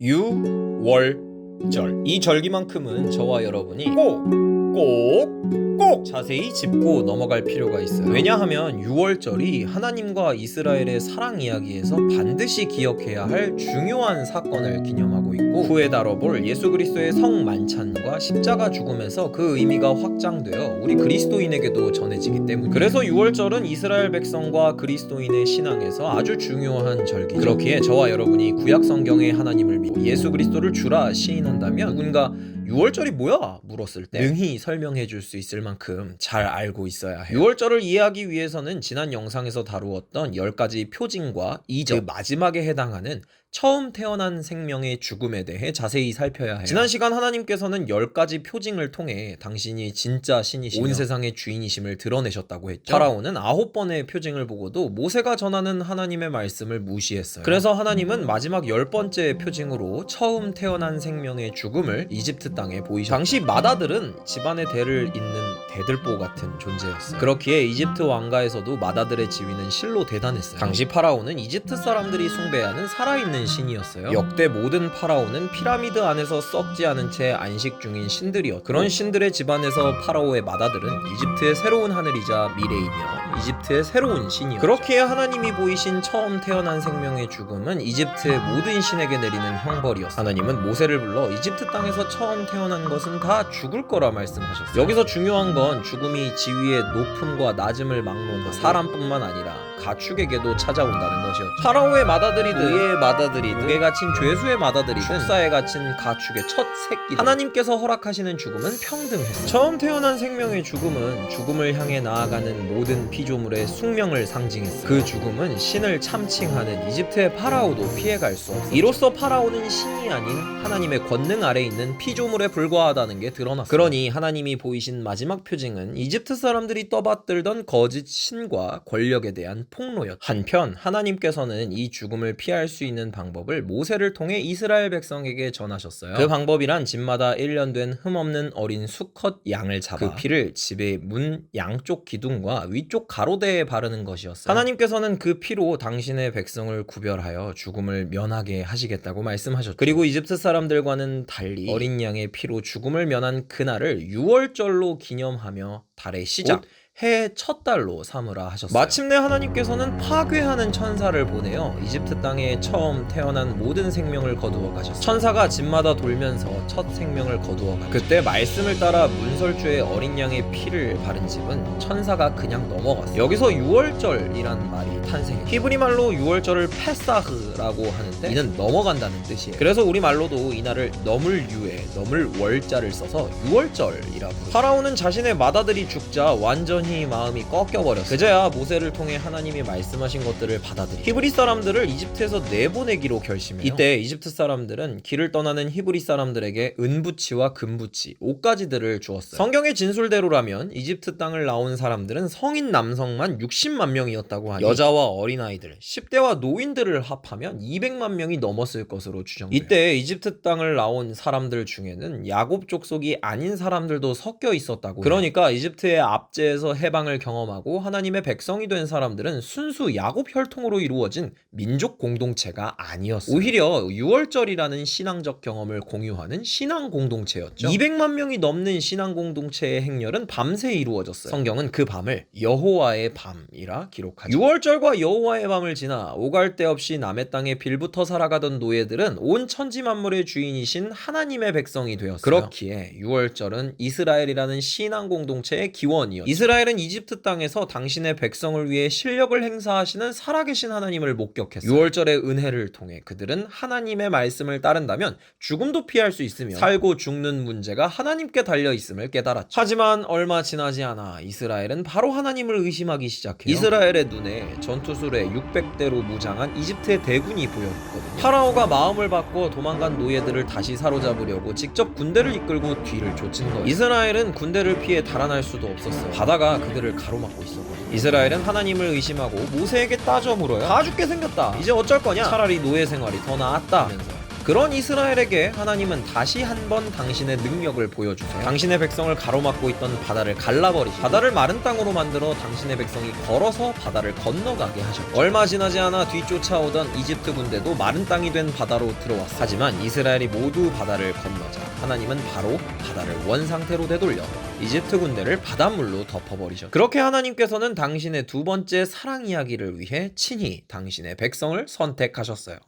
유월절. 이 절기만큼은 저와 여러분이 꼭 꼭 꼭 자세히 짚고 넘어갈 필요가 있어요. 왜냐하면 유월절이 하나님과 이스라엘의 사랑 이야기에서 반드시 기억해야 할 중요한 사건을 기념하고 있고 후에 다뤄볼 예수 그리스도의 성 만찬과 십자가 죽음에서 그 의미가 확장되어 우리 그리스도인에게도 전해지기 때문에 그래서 유월절은 이스라엘 백성과 그리스도인의 신앙에서 아주 중요한 절기죠. 그렇기에 저와 여러분이 구약 성경의 하나님을 믿고 예수 그리스도를 주라 시인한다면 누군가 6월절이 뭐야? 물었을 때 능히 설명해 줄 수 있을 만큼 잘 알고 있어야 해요. 6월절을 이해하기 위해서는 지난 영상에서 다루었던 10가지 표징과 이적 그 마지막에 해당하는 처음 태어난 생명의 죽음에 대해 자세히 살펴야 해요. 지난 시간 하나님께서는 10가지 표징을 통해 당신이 진짜 신이시며 온 세상의 주인이심을 드러내셨다고 했죠. 파라오는 아홉 번의 표징을 보고도 모세가 전하는 하나님의 말씀을 무시했어요. 그래서 하나님은 마지막 열 번째 표징으로 처음 태어난 생명의 죽음을 이집트 땅에 보이셨죠. 당시 마다들은 집안의 대를 잇는 대들보 같은 존재였어요. 그렇기에 이집트 왕가에서도 마다들의 지위는 실로 대단했어요. 당시 파라오는 이집트 사람들이 숭배하는 살아있는 신이었어요. 역대 모든 파라오는 피라미드 안에서 썩지 않은 채 안식 중인 신들이었고 그런 신들의 집안에서 파라오의 마다들은 이집트의 새로운 하늘이자 미래이며 이집트의 새로운 신이었죠. 그렇기에 하나님이 보이신 처음 태어난 생명의 죽음은 이집트의 모든 신에게 내리는 형벌이었어요. 하나님은 모세를 불러 이집트 땅에서 처음 태어난 것은 다 죽을 거라 말씀하셨어요. 여기서 중요한 건 죽음이 지위의 높음과 낮음을 막론하고 사람뿐만 아니라 가축에게도 찾아온다는 것이었죠. 파라오의 마다들이든 의의 마다들이든 무게 갇힌 죄수의 마다들이든 축사에 갇힌 가축의 첫 새끼 하나님께서 허락하시는 죽음은 평등했어요. 처음 태어난 생명의 죽음은 죽음을 향해 나아가는 모든 피조물의 숙명을 상징했어요. 그 죽음은 신을 참칭하는 이집트의 파라오도 피해갈 수 없어요. 이로써 파라오는 신이 아닌 하나님의 권능 아래 있는 피조물에 불과하다는 게 드러났어요. 그러니 하나님이 보이신 마지막 표징은 이집트 사람들이 떠받들던 거짓 신과 권력에 대한 폭로였죠. 한편 하나님께서는 이 죽음을 피할 수 있는 방법을 모세를 통해 이스라엘 백성에게 전하셨어요. 그 방법이란 집마다 1년 된 흠없는 어린 수컷 양을 잡아 그 피를 집의 문 양쪽 기둥과 위쪽 가로대에 바르는 것이었어요. 하나님께서는 그 피로 당신의 백성을 구별하여 죽음을 면하게 하시겠다고 말씀하셨죠. 그리고 이집트 사람들과는 달리 어린 양의 피로 죽음을 면한 그날을 6월절로 기념 하며 달의 시작 해의 첫 달로 삼으라 하셨어요. 마침내 하나님께서는 파괴하는 천사를 보내어 이집트 땅에 처음 태어난 모든 생명을 거두어 가셨어요. 천사가 집마다 돌면서 첫 생명을 거두어 가. 그때 말씀을 따라 문설주의 어린 양의 피를 바른 집은 천사가 그냥 넘어갔어요. 여기서 6월절이란 말이 탄생해요. 히브리 말로 6월절을 페사흐라고 하는데 이는 넘어간다는 뜻이에요. 그래서 우리 말로도 이날을 넘을 유에 넘을 월자를 써서 6월절이라 부르죠. 파라오는 자신의 맏아들이 죽자 완전 히 마음이 꺾여버렸어요. 그제야 모세를 통해 하나님이 말씀하신 것들을 받아들이 히브리 사람들을 이집트에서 내보내기로 결심해요. 이때 이집트 사람들은 길을 떠나는 히브리 사람들에게 은부치와 금부치, 옷가지들을 주었어요. 성경의 진술대로라면 이집트 땅을 나온 사람들은 성인 남성만 60만 명이었다고 하니 여자와 어린아이들, 10대와 노인들을 합하면 200만 명이 넘었을 것으로 추정돼요. 이때 이집트 땅을 나온 사람들 중에는 야곱 족속이 아닌 사람들도 섞여 있었다고. 그러니까 이집트의 압제에서 해방을 경험하고 하나님의 백성이 된 사람들은 순수 야곱 혈통으로 이루어진 민족 공동체가 아니었어요. 오히려 6월절이라는 신앙적 경험을 공유하는 신앙 공동체였죠. 200만 명이 넘는 신앙 공동체의 행렬은 밤새 이루어졌어요. 성경은 그 밤을 여호와의 밤이라 기록하죠. 6월절과 여호와의 밤을 지나 오갈 데 없이 남의 땅에 빌부터 살아가던 노예들은 온 천지 만물의 주인이신 하나님의 백성이 되었어요. 그렇기에 6월절은 이스라엘이라는 신앙 공동체의 기원이었죠. 이스라엘 은 이집트 땅에서 당신의 백성을 위해 실력을 행사하시는 살아계신 하나님을 목격했어요. 6월절의 은혜를 통해 그들은 하나님의 말씀을 따른다면 죽음도 피할 수 있으며 살고 죽는 문제가 하나님께 달려 있음을 깨달았죠. 하지만 얼마 지나지 않아 이스라엘은 바로 하나님을 의심하기 시작해요. 이스라엘의 눈에 전투술에 600대로 무장한 이집트의 대군이 보였거든요. 파라오가 마음을 바꿔 도망간 노예들을 다시 사로잡으려고 직접 군대를 이끌고 뒤를 쫓은 거예요. 이스라엘은 군대를 피해 달아날 수도 없었어요. 바다가 그들을 가로막고 있었거든요. 이스라엘은 하나님을 의심하고 모세에게 따져 물어요. 다 죽게 생겼다. 이제 어쩔 거냐? 차라리 노예 생활이 더 나았다. 면서 그런 이스라엘에게 하나님은 다시 한번 당신의 능력을 보여주세요. 당신의 백성을 가로막고 있던 바다를 갈라버리시 바다를 마른 땅으로 만들어 당신의 백성이 걸어서 바다를 건너가게 하셨죠. 얼마 지나지 않아 뒤쫓아오던 이집트 군대도 마른 땅이 된 바다로 들어왔어. 하지만 이스라엘이 모두 바다를 건너자 하나님은 바로 바다를 원 상태로 되돌려 이집트 군대를 바닷물로 덮어버리셨죠. 그렇게 하나님께서는 당신의 두 번째 사랑 이야기를 위해 친히 당신의 백성을 선택하셨어요.